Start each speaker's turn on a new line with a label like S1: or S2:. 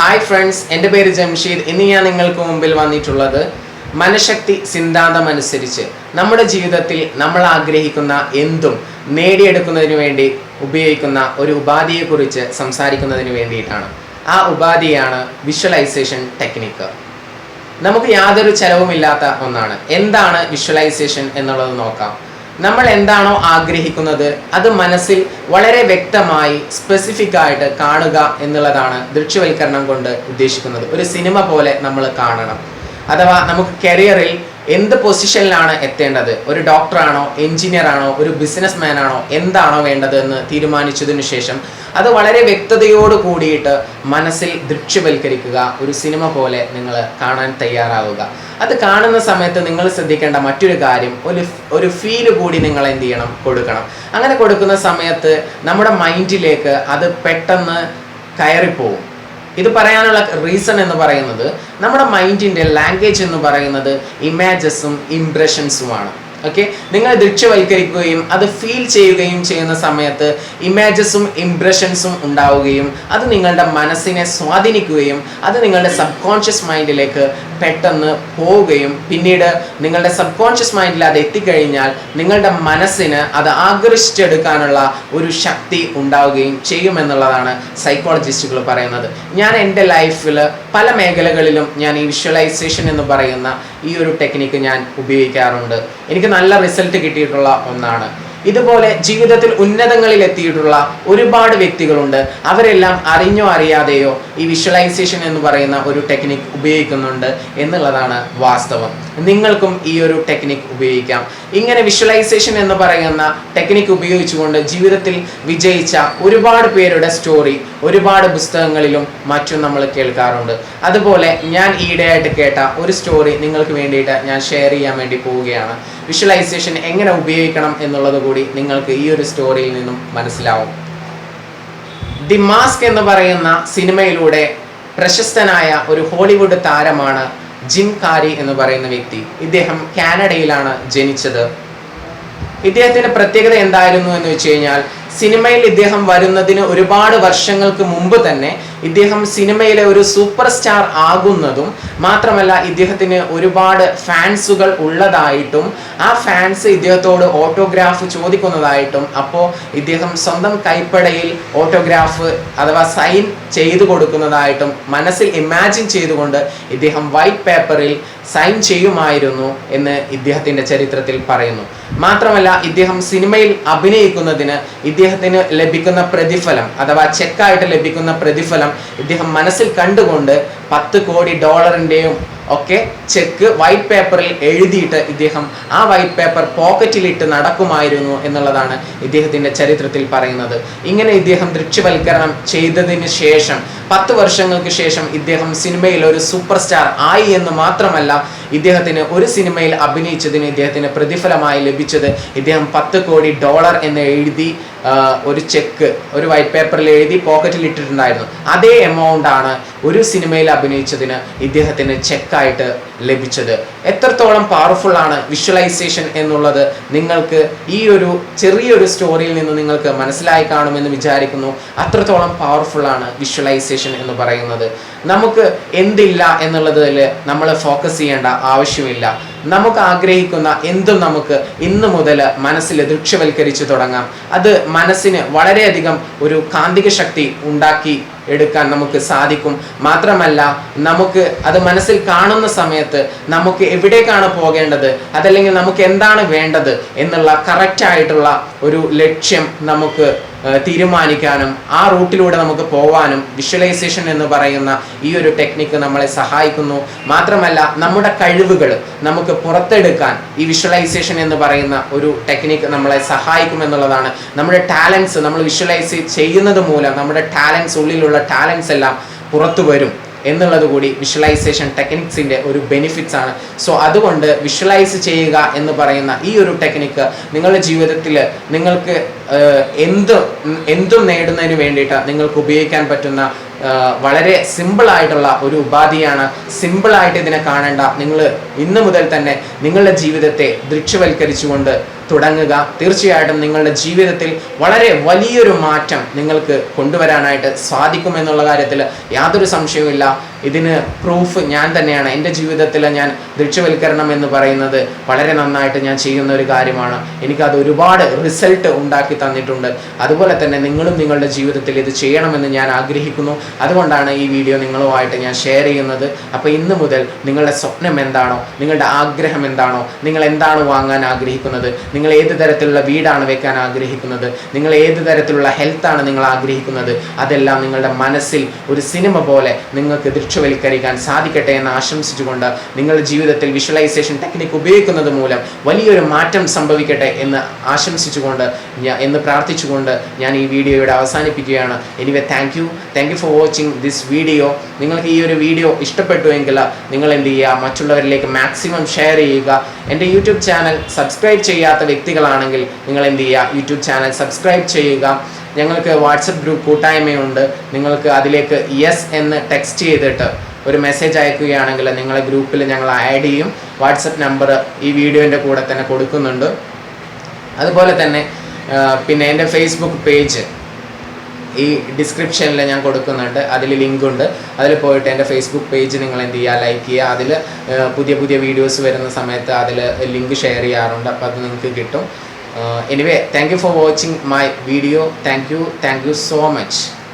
S1: Hi friends എന്റെ പേര് ജംഷീദ്. ഇന്ന് ഞാൻ നിങ്ങൾക്ക് മുമ്പിൽ വന്നിട്ടുള്ളത് മനഃശക്തി സിദ്ധാന്തം അനുസരിച്ച് നമ്മുടെ ജീവിതത്തിൽ നമ്മൾ ആഗ്രഹിക്കുന്ന എന്തും നേടിയെടുക്കുന്നതിന് വേണ്ടി ഉപയോഗിക്കുന്ന ഒരു ഉപാധിയെക്കുറിച്ച് സംസാരിക്കുന്നതിന് വേണ്ടിയിട്ടാണ്. ആ ഉപാധിയാണ് വിഷ്വലൈസേഷൻ ടെക്നിക്ക് നമുക്ക് യാതൊരു ചെലവുമില്ലാത്ത ഒന്നാണ്. എന്താണ് വിഷ്വലൈസേഷൻ എന്നുള്ളത് നോക്കാം. നമ്മൾ എന്താണോ ആഗ്രഹിക്കുന്നത് അത് മനസ്സിൽ വളരെ വ്യക്തമായി സ്പെസിഫിക് ആയിട്ട് കാണുക എന്നുള്ളതാണ് ദൃശ്യവൽക്കരണം കൊണ്ട് ഉദ്ദേശിക്കുന്നത്. ഒരു സിനിമ പോലെ നമ്മൾ കാണണം. അഥവാ നമുക്ക് കരിയറിൽ എന്ത് പൊസിഷനിലാണ് എത്തേണ്ടത്? ഒരു ഡോക്ടറാണോ എഞ്ചിനീയർ ആണോ ഒരു ബിസിനസ് മാൻ ആണോ എന്താണോ വേണ്ടത് എന്ന് തീരുമാനിച്ചതിനു ശേഷം അത് വളരെ വ്യക്തതയോട് കൂടിയിട്ട് മനസ്സിൽ ദൃശ്യവൽക്കരിക്കുക ഒരു സിനിമ പോലെ നിങ്ങൾ കാണാൻ തയ്യാറാവുക. അത് കാണുന്ന സമയത്ത് നിങ്ങൾ ശ്രദ്ധിക്കേണ്ട മറ്റൊരു കാര്യം ഒരു ഒരു ഫീൽ കൂടി നിങ്ങൾ എന്ത് ചെയ്യണം? കൊടുക്കണം. അങ്ങനെ കൊടുക്കുന്ന സമയത്ത് നമ്മുടെ മൈൻഡിലേക്ക് അത് പെട്ടെന്ന് കയറിപ്പോവും. ഇത് പറയാനുള്ള റീസൺ എന്ന് പറയുന്നത് നമ്മുടെ മൈൻഡിന്റെ ലാംഗ്വേജ് എന്ന് പറയുന്നത് ഇമേജസും ഇംപ്രഷൻസുമാണ് ഓക്കെ നിങ്ങൾ ദൃശ്യവൽക്കരിക്കുകയും അത് ഫീൽ ചെയ്യുകയും ചെയ്യുന്ന സമയത്ത് ഇമേജസും ഇംപ്രഷൻസും ഉണ്ടാവുകയും അത് നിങ്ങളുടെ മനസ്സിനെ സ്വാധീനിക്കുകയും അത് നിങ്ങളുടെ സബ് കോൺഷ്യസ് മൈൻഡിലേക്ക് പെട്ടെന്ന് പോവുകയും പിന്നീട് നിങ്ങളുടെ സബ് കോൺഷ്യസ് മൈൻഡിൽ അത് എത്തിക്കഴിഞ്ഞാൽ നിങ്ങളുടെ മനസ്സിന് അത് ആകർഷിച്ചെടുക്കാനുള്ള ഒരു ശക്തി ഉണ്ടാവുകയും ചെയ്യുമെന്നുള്ളതാണ് സൈക്കോളജിസ്റ്റുകൾ പറയുന്നത്. ഞാൻ എന്റെ ലൈഫിൽ പല മേഖലകളിലും ഞാൻ ഈ വിഷ്വലൈസേഷൻ എന്ന് പറയുന്ന ഈ ഒരു ടെക്നിക്ക് ഞാൻ ഉപയോഗിക്കാറുണ്ട്. എനിക്ക് നല്ല റിസൾട്ട് കിട്ടിയിട്ടുള്ള ഒന്നാണ്. ഇതുപോലെ ജീവിതത്തിൽ ഉന്നതങ്ങളിൽ എത്തിയിട്ടുള്ള ഒരുപാട് വ്യക്തികളുണ്ട്. അവരെല്ലാം അറിഞ്ഞോ അറിയാതെയോ ഈ വിഷ്വലൈസേഷൻ എന്ന് പറയുന്ന ഒരു ടെക്നിക് ഉപയോഗിക്കുന്നുണ്ട് എന്നുള്ളതാണ് വാസ്തവം. നിങ്ങൾക്കും ഈ ഒരു ടെക്നിക് ഉപയോഗിക്കാം. ഇങ്ങനെ വിഷ്വലൈസേഷൻ എന്ന് പറയുന്ന ടെക്നിക് ഉപയോഗിച്ചുകൊണ്ട് ജീവിതത്തിൽ വിജയിച്ച ഒരുപാട് പേരുടെ സ്റ്റോറി ഒരുപാട് പുസ്തകങ്ങളിലും മറ്റും നമ്മൾ കേൾക്കാറുണ്ട്. അതുപോലെ ഞാൻ ഈയിടെയായിട്ട് കേട്ട ഒരു സ്റ്റോറി നിങ്ങൾക്ക് വേണ്ടിയിട്ട് ഞാൻ ഷെയർ ചെയ്യാൻ വേണ്ടി പോവുകയാണ്. വിഷ്വലൈസേഷൻ എങ്ങനെ ഉപയോഗിക്കണം എന്നുള്ളത് കൂടി നിങ്ങൾക്ക് ഈ ഒരു സ്റ്റോറിയിൽ നിന്നും മനസ്സിലാവും. ദി മാസ്ക് എന്ന് പറയുന്ന സിനിമയിലൂടെ പ്രശസ്തനായ ഒരു ഹോളിവുഡ് താരമാണ് ജിം കാരി എന്ന് പറയുന്ന വ്യക്തി. ഇദ്ദേഹം കാനഡയിലാണ് ജനിച്ചത്. ഇദ്ദേഹത്തിന്റെ പ്രത്യേകത എന്തായിരുന്നു എന്ന് വെച്ച് കഴിഞ്ഞാൽ സിനിമയിൽ ഇദ്ദേഹം വരുന്നതിന് ഒരുപാട് വർഷങ്ങൾക്ക് മുമ്പ് തന്നെ ഇദ്ദേഹം സിനിമയിലെ ഒരു സൂപ്പർ സ്റ്റാർ ആകുന്നതും മാത്രമല്ല ഇദ്ദേഹത്തിന് ഒരുപാട് ഫാൻസുകൾ ഉള്ളതായിട്ടും ആ ഫാൻസ് ഇദ്ദേഹത്തോട് ഓട്ടോഗ്രാഫ് ചോദിക്കുന്നതായിട്ടും അപ്പോൾ ഇദ്ദേഹം സ്വന്തം കൈപ്പടയിൽ ഓട്ടോഗ്രാഫ് അഥവാ സൈൻ ചെയ്തു കൊടുക്കുന്നതായിട്ടും മനസ്സിൽ ഇമാജിൻ ചെയ്തുകൊണ്ട് ഇദ്ദേഹം വൈറ്റ് പേപ്പറിൽ സൈൻ ചെയ്യുമായിരുന്നു എന്ന് ഇദ്ദേഹത്തിന്റെ ചരിത്രത്തിൽ പറയുന്നു. മാത്രമല്ല ഇദ്ദേഹം സിനിമയിൽ അഭിനയിക്കുന്നതിന് ഇദ്ദേഹത്തിന് ലഭിക്കുന്ന പ്രതിഫലം അഥവാ ചെക്കായിട്ട് ലഭിക്കുന്ന പ്രതിഫലം ഇദ്ദേഹം മനസ്സിൽ കണ്ടുകൊണ്ട് പത്ത് കോടി ഡോളറിന്റെയും ഒക്കെ ചെക്ക് വൈറ്റ് പേപ്പറിൽ എഴുതിയിട്ട് ഇദ്ദേഹം ആ വൈറ്റ് പേപ്പർ പോക്കറ്റിലിട്ട് നടക്കുമായിരുന്നു എന്നുള്ളതാണ് ഇദ്ദേഹത്തിന്റെ ചരിത്രത്തിൽ പറയുന്നത്. ഇങ്ങനെ ഇദ്ദേഹം ദൃശ്യവൽക്കരണം ചെയ്തതിന് ശേഷം പത്ത് വർഷങ്ങൾക്ക് ശേഷം ഇദ്ദേഹം സിനിമയിൽ ഒരു സൂപ്പർ സ്റ്റാർ ആയി എന്ന് മാത്രമല്ല ഇദ്ദേഹത്തിന് ഒരു സിനിമയിൽ അഭിനയിച്ചതിന് ഇദ്ദേഹത്തിന് പ്രതിഫലമായി ലഭിച്ചത് ഇദ്ദേഹം പത്ത് കോടി ഡോളർ എന്ന് എഴുതി ഒരു ചെക്ക് ഒരു വൈറ്റ് പേപ്പറിൽ എഴുതി പോക്കറ്റിൽ ഇട്ടിട്ടുണ്ടായിരുന്നു. അതേ എമൗണ്ട് ആണ് ഒരു സിനിമയിൽ അഭിനയിച്ചതിന് ഇദ്ദേഹത്തിന് ചെക്കായിട്ട് ലഭിച്ചത്. എത്രത്തോളം പവർഫുൾ ആണ് വിഷ്വലൈസേഷൻ എന്നുള്ളത് നിങ്ങൾക്ക് ഈ ഒരു ചെറിയൊരു സ്റ്റോറിയിൽ നിന്ന് നിങ്ങൾക്ക് മനസ്സിലായി കാണുമെന്ന് വിചാരിക്കുന്നു. അത്രത്തോളം പവർഫുൾ ആണ് വിഷ്വലൈസേഷൻ എന്ന് പറയുന്നത്. നമുക്ക് എന്തില്ല എന്നുള്ളതിൽ നമ്മൾ ഫോക്കസ് ചെയ്യേണ്ട ആവശ്യമില്ല. നമുക്ക് ആഗ്രഹിക്കുന്ന എന്തും നമുക്ക് ഇന്ന് മുതൽ മനസ്സിൽ ദൃശ്യവൽക്കരിച്ചു തുടങ്ങാം. അത് മനസ്സിന് വളരെയധികം ഒരു കാന്തിക ശക്തി ഉണ്ടാക്കി എടുക്കാൻ നമുക്ക് സാധിക്കും. മാത്രമല്ല നമുക്ക് അത് മനസ്സിൽ കാണുന്ന സമയത്ത് നമുക്ക് എവിടേക്കാണ് പോകേണ്ടത്? അതല്ലെങ്കിൽ നമുക്ക് എന്താണ് വേണ്ടത്? എന്നുള്ള കറക്റ്റ് ആയിട്ടുള്ള ഒരു ലക്ഷ്യം നമുക്ക് തീരുമാനിക്കാനും ആ റൂട്ടിലൂടെ നമുക്ക് പോവാനും വിഷ്വലൈസേഷൻ എന്ന് പറയുന്ന ഈ ഒരു ടെക്നിക്ക് നമ്മളെ സഹായിക്കുന്നു. മാത്രമല്ല നമ്മുടെ കഴിവുകൾ നമുക്ക് പുറത്തെടുക്കാൻ ഈ വിഷ്വലൈസേഷൻ എന്ന് പറയുന്ന ഒരു ടെക്നിക്ക് നമ്മളെ സഹായിക്കുമെന്നുള്ളതാണ് നമ്മുടെ ടാലൻസ് നമ്മൾ വിഷ്വലൈസ് ചെയ്യുന്നത് മൂലം നമ്മുടെ ടാലൻസ് ഉള്ളിലുള്ള ടാലൻസ് എല്ലാം പുറത്തു വരും. എന്നുള്ളത് കൂടി വിഷ്വലൈസേഷൻ ടെക്നിക്സിന്റെ ഒരു ബെനിഫിറ്റ്സ് ആണ്. സോ അതുകൊണ്ട് വിഷ്വലൈസ് ചെയ്യുക എന്ന് പറയുന്ന ഈ ഒരു ടെക്നിക്ക് നിങ്ങളുടെ ജീവിതത്തിൽ നിങ്ങൾക്ക് എന്ത് എന്തും നേടുന്നതിന് വേണ്ടിയിട്ട് നിങ്ങൾക്ക് ഉപയോഗിക്കാൻ പറ്റുന്ന വളരെ സിമ്പിളായിട്ടുള്ള ഒരു ഉപാധിയാണ്. സിമ്പിളായിട്ട് ഇതിനെ കാണേണ്ട. നിങ്ങൾ ഇന്ന് മുതൽ തന്നെ നിങ്ങളുടെ ജീവിതത്തെ ദൃശ്യവൽക്കരിച്ചുകൊണ്ട് തുടങ്ങുക. തീർച്ചയായിട്ടും നിങ്ങളുടെ ജീവിതത്തിൽ വളരെ വലിയൊരു മാറ്റം നിങ്ങൾക്ക് കൊണ്ടുവരാനായിട്ട് സാധിക്കുമെന്നുള്ള കാര്യത്തിൽ യാതൊരു സംശയവുമില്ല. ഇതിന് പ്രൂഫ് ഞാൻ തന്നെയാണ്. എന്റെ ജീവിതത്തിൽ ഞാൻ ദൃശ്യവൽക്കരണം എന്ന് പറയുന്നത് വളരെ നന്നായിട്ട് ഞാൻ ചെയ്യുന്ന ഒരു കാര്യമാണ്. എനിക്കത് ഒരുപാട് റിസൾട്ട് ഉണ്ടാക്കി തന്നിട്ടുണ്ട്. അതുപോലെ തന്നെ നിങ്ങളും നിങ്ങളുടെ ജീവിതത്തിൽ ഇത് ചെയ്യണമെന്ന് ഞാൻ ആഗ്രഹിക്കുന്നു. അതുകൊണ്ടാണ് ഈ വീഡിയോ നിങ്ങളുമായിട്ട് ഞാൻ ഷെയർ ചെയ്യുന്നത്. അപ്പോൾ ഇന്ന് മുതൽ നിങ്ങളുടെ സ്വപ്നം എന്താണോ നിങ്ങളുടെ ആഗ്രഹം എന്താണോ നിങ്ങൾ എന്താണ് വാങ്ങാൻ ആഗ്രഹിക്കുന്നത് നിങ്ങൾ ഏത് തരത്തിലുള്ള വീടാണ് വെക്കാൻ ആഗ്രഹിക്കുന്നത്? നിങ്ങൾ ഏത് തരത്തിലുള്ള ഹെൽത്താണ് നിങ്ങൾ ആഗ്രഹിക്കുന്നത്? അതെല്ലാം നിങ്ങളുടെ മനസ്സിൽ ഒരു സിനിമ പോലെ നിങ്ങൾക്ക് ദൃശ്യവൽക്കരിക്കാൻ സാധിക്കട്ടെ എന്ന് ആശംസിച്ചുകൊണ്ട് നിങ്ങളുടെ ജീവിതത്തിൽ വിഷ്വലൈസേഷൻ ടെക്നിക്ക് ഉപയോഗിക്കുന്നത് മൂലം വലിയൊരു മാറ്റം സംഭവിക്കട്ടെ എന്ന് ആശംസിച്ചുകൊണ്ട് എന്ന് പ്രാർത്ഥിച്ചുകൊണ്ട് ഞാൻ ഈ വീഡിയോ ഇവിടെ അവസാനിപ്പിക്കുകയാണ്. Anyway thank you thank you for watching this video നിങ്ങൾക്ക് ഈ ഒരു വീഡിയോ ഇഷ്ടപ്പെട്ടുവെങ്കിൽ നിങ്ങൾ എന്ത് ചെയ്യുക? മറ്റുള്ളവരിലേക്ക് മാക്സിമം ഷെയർ ചെയ്യുക. എന്റെ യൂട്യൂബ് ചാനൽ സബ്സ്ക്രൈബ് ചെയ്യാത്ത വ്യക്തികളാണെങ്കിൽ നിങ്ങൾ എന്ത് ചെയ്യുക? യൂട്യൂബ് ചാനൽ സബ്സ്ക്രൈബ് ചെയ്യുക. ഞങ്ങൾക്ക് വാട്സപ്പ് ഗ്രൂപ്പ് കൂട്ടായ്മയുണ്ട്. നിങ്ങൾക്ക് അതിലേക്ക് യെസ് എന്ന് ടെക്സ്റ്റ് ചെയ്തിട്ട് ഒരു മെസ്സേജ് അയക്കുകയാണെങ്കിൽ നിങ്ങളെ ഗ്രൂപ്പിൽ ഞങ്ങൾ ആഡ് ചെയ്യും. വാട്സപ്പ് നമ്പർ ഈ വീഡിയോന്റെ കൂടെ തന്നെ കൊടുക്കുന്നുണ്ട്. അതുപോലെ തന്നെ പിന്നെ എന്റെ ഫേസ്ബുക്ക് പേജ് ഈ ഡിസ്ക്രിപ്ഷനിൽ ഞാൻ കൊടുക്കുന്നുണ്ട്. അതിൽ ലിങ്ക് ഉണ്ട് അതിൽ പോയിട്ട് എന്റെ ഫേസ്ബുക്ക് പേജ് നിങ്ങൾ എന്ത് ചെയ്യുക? ലൈക്ക് ചെയ്യുക. അതിൽ പുതിയ പുതിയ വീഡിയോസ് വരുന്ന സമയത്ത് അതിൽ ലിങ്ക് ഷെയർ ചെയ്യാറുണ്ട്. അപ്പോൾ അത് നിങ്ങൾക്ക് കിട്ടും. Anyway thank you for watching my video thank you thank you so much